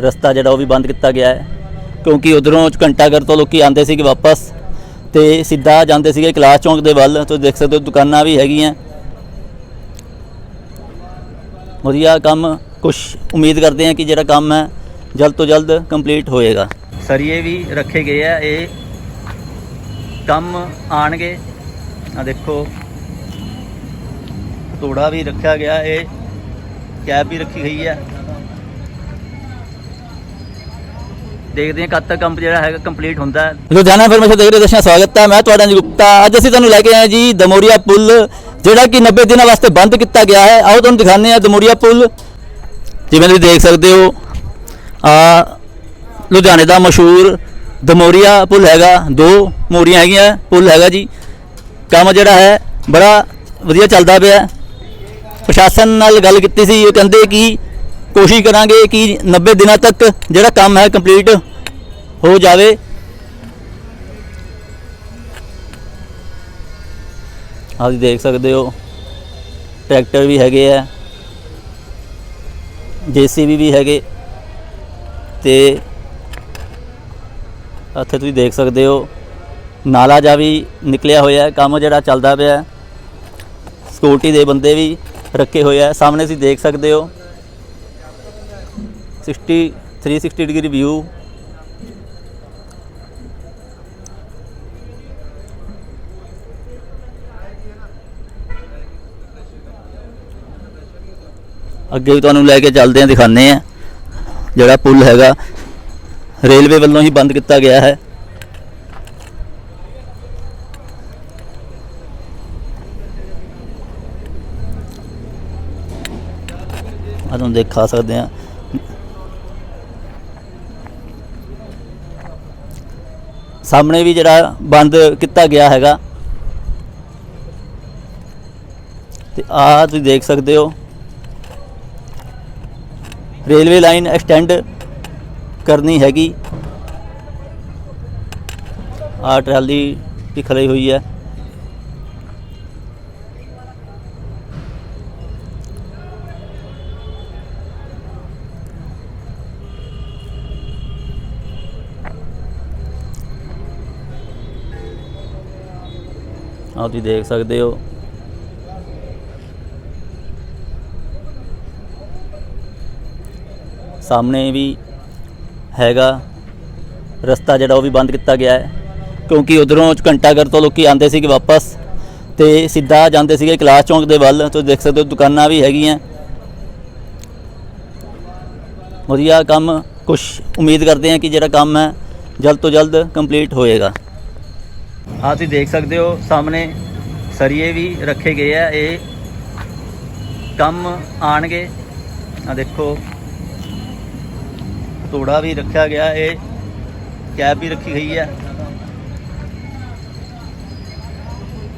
ਰਸਤਾ ਜਿਹੜਾ ਉਹ ਵੀ ਬੰਦ ਕੀਤਾ ਗਿਆ ਹੈ। ਕਿਉਂਕਿ ਉਧਰੋਂ ਘੰਟਾਘਰ ਤੋਂ ਲੋਕੀ ਆਉਂਦੇ ਸੀਗੇ ਵਾਪਸ ਤੇ ਸਿੱਧਾ ਜਾਂਦੇ ਸੀਗੇ ਕਲਾਸ ਚੌਂਕ ਦੇ ਵੱਲ। ਤੁਸੀਂ ਦੇਖ ਸਕਦੇ ਹੋ ਦੁਕਾਨਾਂ ਵੀ ਹੈਗੀਆਂ। ਵਧੀਆ ਕੰਮ। ਕੁਝ ਉਮੀਦ ਕਰਦੇ ਹਾਂ ਕਿ ਜਿਹੜਾ ਕੰਮ ਹੈ ਜਲਦ ਤੋਂ ਜਲਦ ਕੰਪਲੀਟ ਹੋਏਗਾ। ਸਰੀਏ ਵੀ ਰੱਖੇ ਗਏ ਆ ਇਹ। ਕੰਮ ਆਣਗੇ। ਆ ਦੇਖੋ। ਤੋੜਾ ਵੀ ਰੱਖਿਆ ਗਿਆ। ਇਹ ਕੈਬ ਵੀ ਰੱਖੀ ਗਈ ਹੈ। ਦੇਖਦੇ ਹਾਂ ਕਦ ਤੱਕ ਕੰਮ ਜਿਹੜਾ ਹੈਗਾ ਕੰਪਲੀਟ ਹੁੰਦਾ ਹੈ। ਲੁਧਿਆਣਾ ਇਨਫੋਰਮੇਸ਼ਨ ਦੇਖ ਰਹੇ ਦਰਸ਼ਕਾਂ ਸਵਾਗਤ ਹੈ, ਮੈਂ ਤੁਹਾਡਾ ਜੀ ਗੁਪਤਾ ਅੱਜ ਅਸੀਂ ਤੁਹਾਨੂੰ ਲੈ ਕੇ ਆਏ ਜੀ ਦਮੋਰੀਆ ਪੁਲ, ਜਿਹੜਾ ਕਿ 90 ਦਿਨਾਂ ਵਾਸਤੇ ਬੰਦ ਕੀਤਾ ਗਿਆ ਹੈ। ਆਓ ਤੁਹਾਨੂੰ ਦਿਖਾਉਂਦੇ ਹਾਂ ਦਮੋਰੀਆ ਪੁਲ। ਜਿਵੇਂ ਤੁਸੀਂ ਦੇਖ ਸਕਦੇ ਹੋ, ਆ, ਲੁਧਿਆਣੇ ਦਾ ਮਸ਼ਹੂਰ ਦਮੋਰੀਆ ਪੁਲ ਹੈਗਾ। ਦੋ ਮੋਰੀਆਂ ਹੈਗੀਆਂ, ਪੁਲ ਹੈਗਾ ਜੀ। ਕੰਮ ਜਿਹੜਾ ਹੈ, ਬੜਾ ਵਧੀਆ ਚੱਲਦਾ ਪਿਆ। ਪ੍ਰਸ਼ਾਸਨ ਨਾਲ ਗੱਲ ਕੀਤੀ ਸੀ, ਉਹ ਕਹਿੰਦੇ ਕਿ ਕੋਸ਼ਿਸ਼ ਕਰਾਂਗੇ ਕਿ 90 ਦਿਨਾਂ ਤੱਕ ਜਿਹੜਾ ਕੰਮ ਹੈ ਕੰਪਲੀਟ ਹੋ ਜਾਵੇ। ਆਹ ਦੇਖ ਸਕਦੇ ਹੋ, ਟਰੈਕਟਰ ਵੀ ਹੈਗੇ ਆ, ਜੀਸੀਬੀ ਵੀ ਹੈਗੇ, ਤੇ ਇੱਥੇ ਤੁਸੀਂ ਦੇਖ ਸਕਦੇ ਹੋ, ਨਾਲਾ ਜਾ ਵੀ ਨਿਕਲਿਆ ਹੋਇਆ ਹੈ, ਕੰਮ ਜਿਹੜਾ ਚੱਲਦਾ ਪਿਆ ਹੈ। ਸਿਕਿਉਰਿਟੀ ਦੇ ਬੰਦੇ ਵੀ ਰੱਖੇ ਹੋਏ ਆ, ਸਾਹਮਣੇ ਤੁਸੀਂ ਦੇਖ ਸਕਦੇ ਹੋ। 60 360 ਡਿਗਰੀ ਵਿਊ ਅੱਗੇ ਵੀ ਤੁਹਾਨੂੰ ਲੈ ਕੇ ਚੱਲਦੇ ਆ ਦਿਖਾਉਂਦੇ ਆ ਜਿਹੜਾ ਪੁਲ ਹੈਗਾ, ਰੇਲਵੇ ਵੱਲੋਂ ਹੀ ਬੰਦ ਕੀਤਾ ਗਿਆ ਹੈ। ਆ ਤੁਹਾਨੂੰ ਦਿਖਾ ਸਕਦੇ ਆ ਸਾਹਮਣੇ ਵੀ ਜਿਹੜਾ ਬੰਦ ਕੀਤਾ ਗਿਆ ਹੈਗਾ। ਤੇ ਆਹ ਤੁਸੀਂ ਦੇਖ ਸਕਦੇ ਹੋ। ਰੇਲਵੇ ਲਾਈਨ ਐਕਸਟੈਂਡ ਕਰਨੀ ਹੈਗੀ। ਆ ਟਰਾਲੀ ਵੀ ਖੜੀ ਹੋਈ ਹੈ। ਆ ਤੁਸੀਂ ਦੇਖ ਸਕਦੇ ਹੋ। ਸਾਹਮਣੇ ਵੀ ਹੈਗਾ ਰਸਤਾ ਜਿਹੜਾ ਉਹ ਵੀ ਬੰਦ ਕੀਤਾ ਗਿਆ ਹੈ, ਕਿਉਂਕਿ ਉਧਰੋਂ ਘੰਟਾਘਰ ਤੋਂ ਲੋਕੀ ਆਉਂਦੇ ਸੀਗੇ ਵਾਪਸ ਤੇ ਸਿੱਧਾ ਜਾਂਦੇ ਸੀਗੇ ਕਲਾਸ ਚੌਂਕ ਦੇ ਵੱਲ। ਤੁਸੀਂ ਦੇਖ ਸਕਦੇ ਹੋ ਦੁਕਾਨਾਂ ਵੀ ਹੈਗੀਆਂ। ਵਧੀਆ ਕੰਮ ਕੁਝ ਉਮੀਦ ਕਰਦੇ ਹਾਂ ਕਿ ਜਿਹੜਾ ਕੰਮ ਹੈ ਜਲਦ ਤੋਂ ਜਲਦ ਕੰਪਲੀਟ ਹੋਏਗਾ। ਆ ਤੁਸੀਂ ਦੇਖ ਸਕਦੇ ਹੋ, ਸਾਹਮਣੇ ਸਰੀਏ ਵੀ ਰੱਖੇ ਗਏ ਆ, ਇਹ ਕੰਮ ਆਣਗੇ। ਆ ਦੇਖੋ ਤੋੜਾ ਵੀ ਰੱਖਿਆ ਗਿਆ, ਇਹ ਕੈਬ ਵੀ ਰੱਖੀ ਗਈ ਹੈ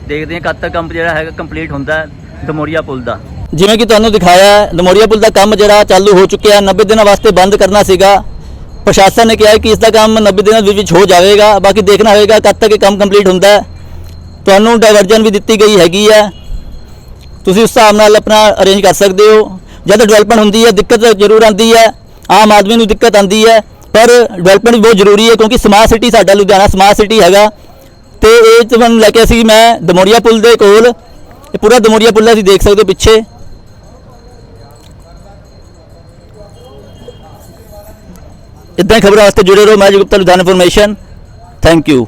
ਦੇਖਦੇ ਹਾਂ ਕਦ ਤੱਕ ਕੰਮ ਜਿਹੜਾ ਹੈਗਾ ਕੰਪਲੀਟ ਹੁੰਦਾ ਦਮੋਰੀਆ ਪੁਲ ਦਾ। ਜਿਵੇਂ ਕਿ ਤੁਹਾਨੂੰ ਦਿਖਾਇਆ, ਦਮੋਰੀਆ ਪੁਲ ਦਾ ਕੰਮ ਜਿਹੜਾ ਚਾਲੂ ਹੋ ਚੁੱਕਿਆ ਹੈ 90 ਦਿਨਾਂ ਵਾਸਤੇ ਬੰਦ ਕਰਨਾ ਸੀਗਾ। ਪ੍ਰਸ਼ਾਸਨ ਨੇ ਕਿਹਾ ਕਿ ਇਸ ਦਾ ਕੰਮ 90 ਦਿਨਾਂ ਦੇ ਵਿੱਚ ਹੋ ਜਾਵੇਗਾ, ਬਾਕੀ ਦੇਖਣਾ ਹੋਏਗਾ ਕਦ ਤੱਕ ਇਹ ਕੰਮ ਕੰਪਲੀਟ ਹੁੰਦਾ ਹੈ। ਤੁਹਾਨੂੰ ਡਾਇਵਰਜਨ ਵੀ ਦਿੱਤੀ ਗਈ ਹੈਗੀ ਹੈ। ਤੁਸੀਂ ਉਸ ਹਿਸਾਬ ਨਾਲ ਆਪਣਾ ਅਰੇਂਜ ਕਰ ਸਕਦੇ ਹੋ। ਜਦ ਡਿਵੈਲਪਮੈਂਟ ਹੁੰਦੀ ਹੈ, ਦਿੱਕਤ ਜ਼ਰੂਰ ਆਉਂਦੀ ਹੈ। ਆਮ ਆਦਮੀ ਨੂੰ ਦਿੱਕਤ ਆਉਂਦੀ ਹੈ। ਪਰ ਡਿਵੈਲਪਮੈਂਟ ਵੀ ਬਹੁਤ ਜ਼ਰੂਰੀ ਹੈ, ਕਿਉਂਕਿ ਸਮਾਰਟ ਸਿਟੀ ਸਾਡਾ ਲੁਧਿਆਣਾ ਸਮਾਰਟ ਸਿਟੀ ਹੈਗਾ। ਤੇ ਇਹ ਤੁਹਾਨੂੰ ਲੈ ਕੇ ਅਸੀਂ, ਮੈਂ ਦਮੋਰੀਆ ਪੁਲ ਦੇ ਕੋਲ, ਇਹ ਪੂਰਾ ਦਮੋਰੀਆ ਪੁਲ ਅਸੀਂ ਦੇਖ ਸਕਦੇ ਪਿੱਛੇ। ਇਦਾਂ ਖਬਰਾਂ ਵਾਸਤੇ ਜੁੜੇ ਰਹੋ ਮੈਂ ਜੀ Gupta Ludhiana information thank you